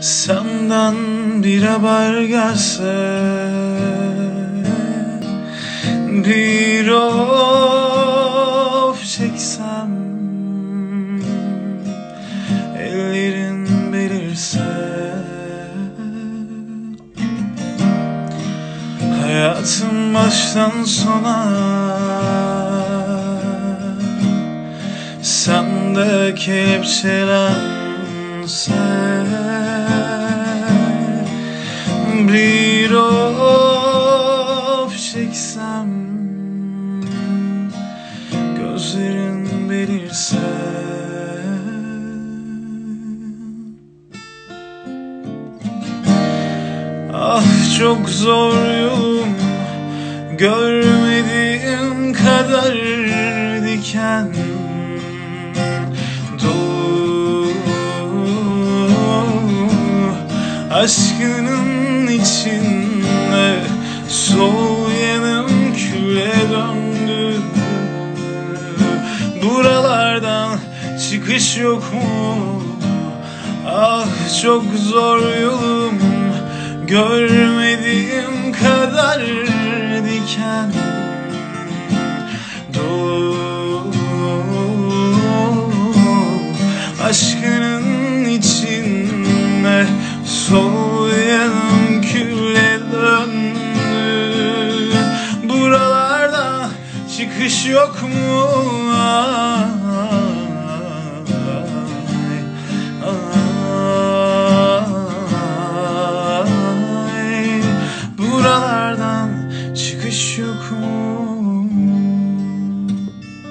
Senden bir haber gelse Bir of çeksem Ellerin belirse. Hayatım baştan sona Sen de Bir of çeksem Gözlerin belirse. Ah çok zor yolum Görmediğim kadar diken. Dolu Aşkının içinde Sol yanım küle döndü Buralardan çıkış yok mu? Ah çok zor yolum Görmediğim çıkış yok mu? Ay, ay, buralardan çıkış yok mu?